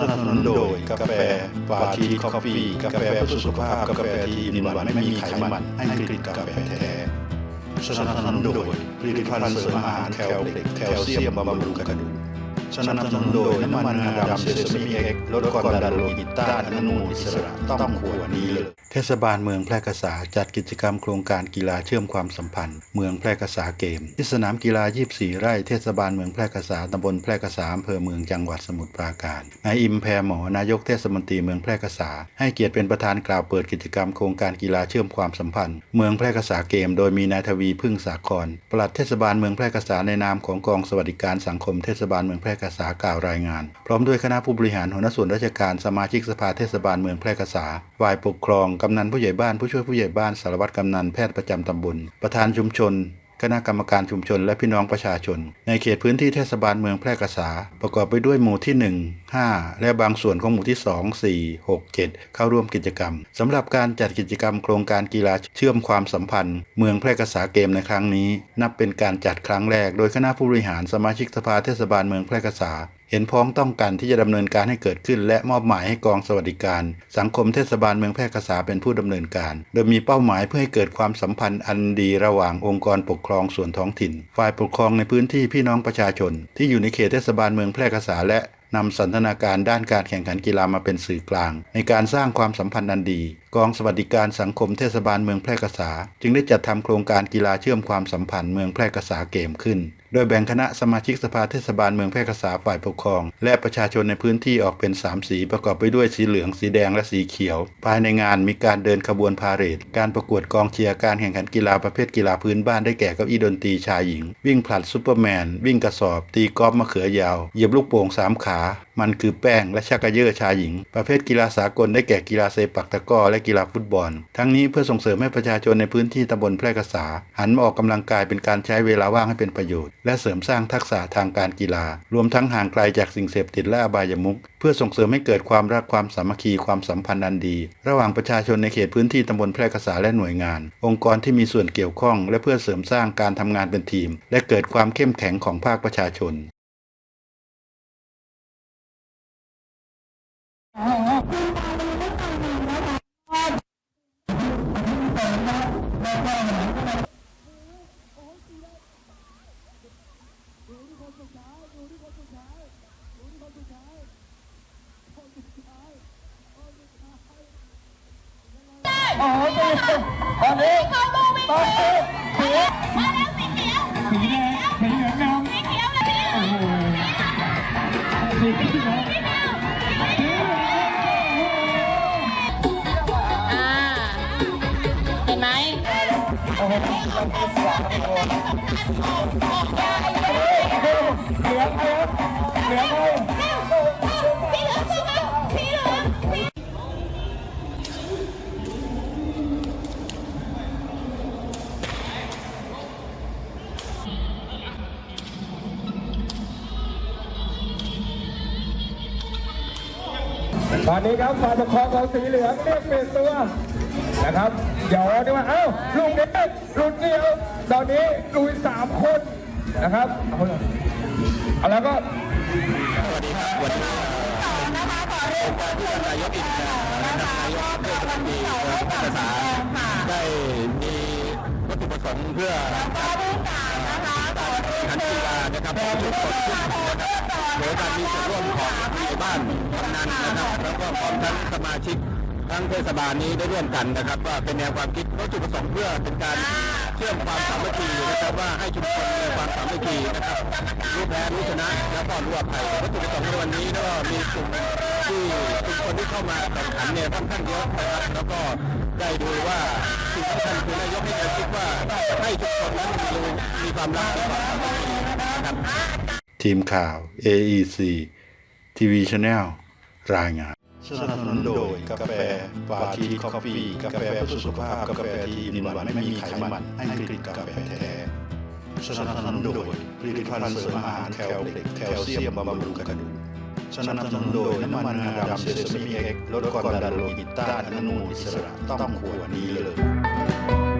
สนัสนนนโดยกาแฟปาทีคอฟฟี่กาแฟเพื่อสุขภาพกาแฟที่มีหวานไม่มีไขมันให้กลิ่นกาแฟแท้สนับสนุนโดยผลิตภัณฑ์เสริมอาหารแคลเล็กแคลเซียมบำรุงกระดูก สนับสนุนโดยน้ำมันงาดำเซซามิเอ็กลดความดันโลหิตต้านอนุมูลอิสระต้องขวดนี้เลยเทศบาลเมืองแพร่กษาจัดกิจกรรมโครงการกีฬาเชื่อมความสัมพันธ์ เมืองแพร่กษาเกม ที่สนามกีฬา 24 ไร่เทศบาลเมืองแพร่กษาตำบลแพร่กษาอำเภอเมืองจังหวัดสมุทรปราการนายอิมแพรหมอนายกเทศมนตรีเมืองแพร่กษา ให้เกียรติเป็นประธานกล่าวเปิดกิจกรรมโครงการกีฬาเชื่อมความสัมพันธ์ เมืองแพร่กษาเกม โดยมีนายทวีพึ่งสาครปลัดเทศบาลเมืองแพร่กษาในนามของกองสวัสดิการสังคมเทศบาลเมืองแพร่กษากล่าวรายงาน พร้อมด้วยคณะผู้บริหารหัวหน้าส่วนราชการสมาชิกสภาเทศบาลเมืองแพร่กษาฝ่ายปกครอง กำนันผู้ใหญ่บ้านผู้ช่วยผู้ใหญ่บ้านสารวัตรกำนันแพทย์ประจำตำบลประธานชุมชน คณะกรรมการชุมชนและพี่น้องประชาชน ในเขตพื้นที่เทศบาลเมืองแพร่กษา ประกอบไปด้วยหมู่ที่ 1 5 และบางส่วนของหมู่ที่ 2 4 6 7 เข้าร่วมกิจกรรมสำหรับการจัดกิจกรรมโครงการกีฬาเชื่อมความสัมพันธ์ เมืองแพร่กษาเกมในครั้งนี้ นับเป็นการจัดครั้งแรก โดยคณะผู้บริหารสมาชิกสภาเทศบาลเมืองแพร่กษาเห็นพ้องต้องกันที่จะดำเนินการให้เกิดขึ้น และมอบหมายให้กองสวัสดิการ สังคมเทศบาลเมืองแพร่กษาเป็นผู้ดำเนินการ โดยมีเป้าหมายเพื่อให้เกิดความสัมพันธ์อันดีระหว่างองค์กรปกครองส่วนท้องถิ่น ฝ่ายปกครองในพื้นที่พี่น้องประชาชน ที่อยู่ในเขตเทศบาลเมืองแพร่กษาและนำสันทนาการด้านการแข่งขันกีฬามาเป็นสื่อกลาง ในการสร้างความสัมพันธ์อันดี กองสวัสดิการสังคมเทศบาลเมืองแพร่กษา จึงได้จัดทำโครงการกีฬาเชื่อมความสัมพันธ์เมืองแพร่กษาเกมขึ้น โดยแบ่งคณะสมาชิกสภาเทศบาลเมืองแพร่กษาฝ่ายปกครอง และประชาชนในพื้นที่ออกเป็น 3 สีประกอบไปด้วยสีเหลือง สีแดงและสีเขียว ภายในงานมีการเดินขบวนพาเหรดการประกวดกองเชียร์การแข่งขันกีฬาประเภทกีฬาพื้นบ้านได้แก่เก้าอี้ดนตรีชายหญิง วิ่งผลัดซูเปอร์แมน วิ่งกระสอบ ตีกอล์ฟมะเขือยาวเหยียบลูกโป่งสามขา มันคือแป้งและชักกระเยอะชายหญิง ประเภทกีฬาสากลได้แก่กีฬาเซปักตะก้อและกีฬาฟุตบอล ทั้งนี้เพื่อส่งเสริมให้ประชาชนในพื้นที่ตำบลแพร่กษา หันมาออกกำลังกายเป็นการใช้เวลาว่างให้เป็นประโยชน์และเสริมสร้างทักษะทางการกีฬา รวมทั้งห่างไกลจากสิ่งเสพติดและอบายมุขเพื่อส่งเสริมให้เกิดความรักความสามัคคีความสัมพันธ์อันดี ระหว่างประชาชนในเขตพื้นที่ตำบลแพร่กษาและหน่วยงาน องค์กรที่มีส่วนเกี่ยวข้อง และเพื่อเสริมสร้างการทำงานเป็นทีม และเกิดความเข้มแข็งของภาคประชาชน โอ้โหตอนนี้ตอนนี้สีสีแดงสีเหลืองนำโอ้โหสีเขียวสีเหลืองอ่าเห็นไหมโอ้โหเหลืองเหลืองเหลืองเล ตอนนี้ครับฝ่ายปกครองของสีเหลืองเรียกเปลี่ยนตัวนะครับเดี๋ยวนี่ว่าเอ้าลุงเด็กลุงเดียว ตอนนี้ลุยสามคนนะครับเอาแล้วก็สวัสดีคุณนายกอินทร์นะคะก็เกิดนที่สองให้กับแฟนค่ะได้มีวัตถุประสงค์เพื่อแล้วก็ด้วยการนะคะขอรียนเชินะครับทุกคนนะครับ โดยการมีส่วนร่วมของผู้บ้านกำนันนะครับแล้วก็ของทั้งสมาชิกทั้งเทศบาลนี้ได้ร่วมกันนะครับ ว่าเป็นแนวความคิดวัตถุประสงค์เพื่อเป็นการเชื่อมความสามัคคีนะครับว่าให้ชุมชนมีความสามัคคีนะครับรู้แพ้รู้ชนะแล้วก็รู้อภัยวัตถุประสงค์ในวันนี้ก็มีกลุ่มที่ชุมชนที่เข้ามาแข่งขันเนี่ยค่อนข้างเยอะนะครับแล้วก็ได้ดูว่าสิ่งสำคัญคือนายกให้แนวคิดว่าให้ชุมชนนั้นมีมีความรักและความสามัคคีนะครับ ทีมข่าว AEC TV Channel รายงาน สนับสนุนโดยกาแฟปาทีคอฟฟี่กาแฟเพื่อสุขภาพ กาแฟที่มีหวานไม่มีไขมันให้กลิ่นกาแฟแท้สนับสนุนโดยผลิตภัณฑ์เสริมอาหารแคลเล็กแคลเซียมบำรุงกระดูกสนับสนุนโดยน้ำมันงาดำเซซามิเอ็กลดความดันโลหิตต้านอนุมูลอิสระต้องขวดนี้เลย